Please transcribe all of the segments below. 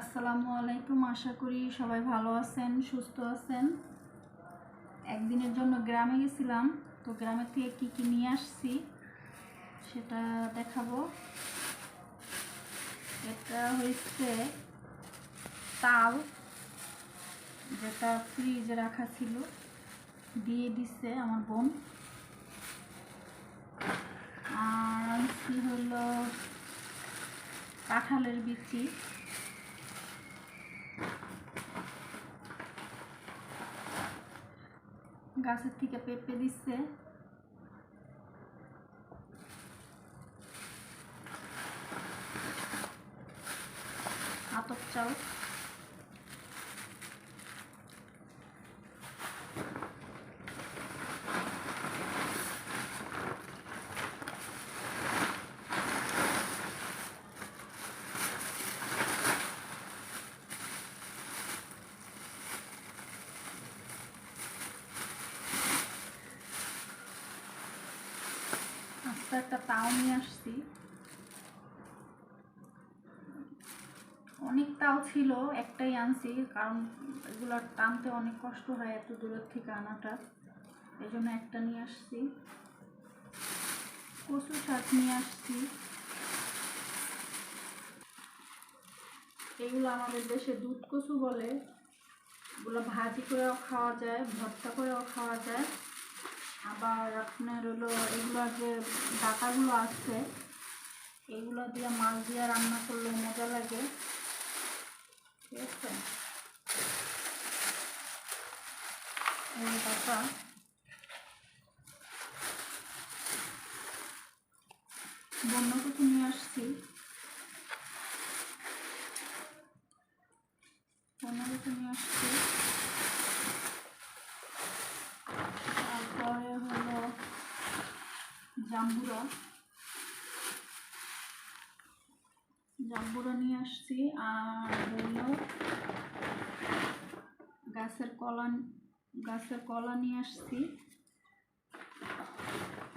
আসসালামু আলাইকুম। আশা করি সবাই ভালো আছেন, সুস্থ আছেন। একদিনের জন্য গ্রামে গেছিলাম, তো গ্রামের থেকে কি কি নিয়ে আসছি সেটা দেখাবো। এটা হয়েছে তাল, যেটা ফ্রিজে রাখা ছিল, দিয়ে দিচ্ছে আমার বোন। আর হলো কাঁঠালের বিচি। গাছের থেকে পেঁপে দিচ্ছে আতপ চাল একটা তাও নিয়ে আসছি। অনেক তাও ছিল, একটাই আনছি, কারণ এগুলো টানতে অনেক কষ্ট হয় এত দূরের থেকে আনাটা। এই জন্য একটা নিয়ে আসছি। কচু শাক নিয়ে আসছি। এগুলো আমাদের দেশে দুধ কচু বলে। এগুলো ভাজি করেও খাওয়া যায়, ভর্তা করেও খাওয়া যায়। আবার আপনার হলো এগুলো যে ডাটাগুলো আছে এগুলো দিয়ে মাছ দিয়ে রান্না করলে মজা লাগে। ঠিক আছে? এই বন্য কিছু নিয়ে আসছি। বন্য কিছু নিয়ে আসছি তারপরে হলো জাম্বুরা। জাম্বুরা নিয়ে আসছি, আর হলো গাছের কলা গাছের কলা নিয়ে আসছি।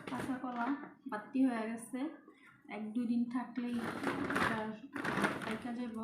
কাঁচা কলা বাতি হয়ে গেছে। এক দুই দিন থাকলেই এটা দেখা যাব